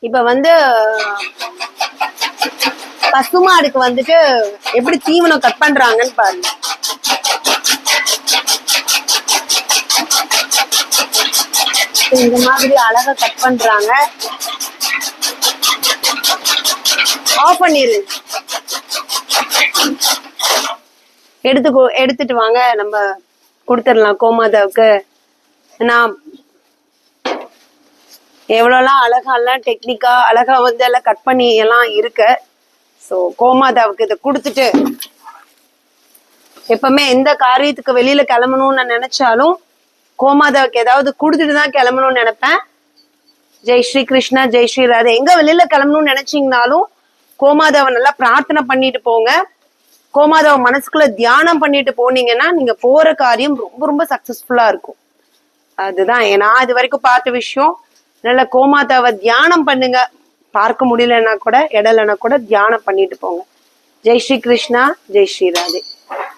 இப்ப வந்து பசுமாடுக்கு வந்துட்டு எப்படி தீவனம் கட் பண்றாங்கன்னு பாருங்க. இந்த மாதிரி அழகா கட் பண்றாங்க. ஆஃப் பண்ணிரு. எடுத்துக்கோ எடுத்துட்டு வாங்க. நம்ம கொடுத்துடலாம் கோமாதாவுக்கு. நான் எவ்வளோலாம் அழகாலாம் டெக்னிக்கா அழகா வந்து எல்லாம் கட் பண்ணி எல்லாம் இருக்கு. ஸோ கோமாதாவுக்கு இதை கொடுத்துட்டு எப்பவுமே எந்த காரியத்துக்கு வெளியில கிளம்பணும்னு நான் நினைச்சாலும் கோமாதாவுக்கு ஏதாவது கொடுத்துட்டு தான் கிளம்பணும்னு நினைப்பேன். ஜெய் ஸ்ரீ கிருஷ்ணா ஜெய் ஸ்ரீ ராதா. எங்க வெளியில கிளம்பணும்னு நினைச்சீங்கனாலும் கோமாதாவை நல்லா பிரார்த்தனை பண்ணிட்டு போங்க. கோமாதாவை மனசுக்குள்ள தியானம் பண்ணிட்டு போனீங்கன்னா நீங்க போற காரியம் ரொம்ப ரொம்ப சக்சஸ்ஃபுல்லா இருக்கும். அதுதான் நான் இது வரைக்கும் பார்த்த விஷயம். நல்ல கோமாதாவை தியானம் பண்ணுங்க. பார்க்க முடியலன்னா கூட இடலைன்னா கூட தியானம் பண்ணிட்டு போங்க. ஜெய் ஸ்ரீ கிருஷ்ணா ஜெய் ஸ்ரீ ராதே.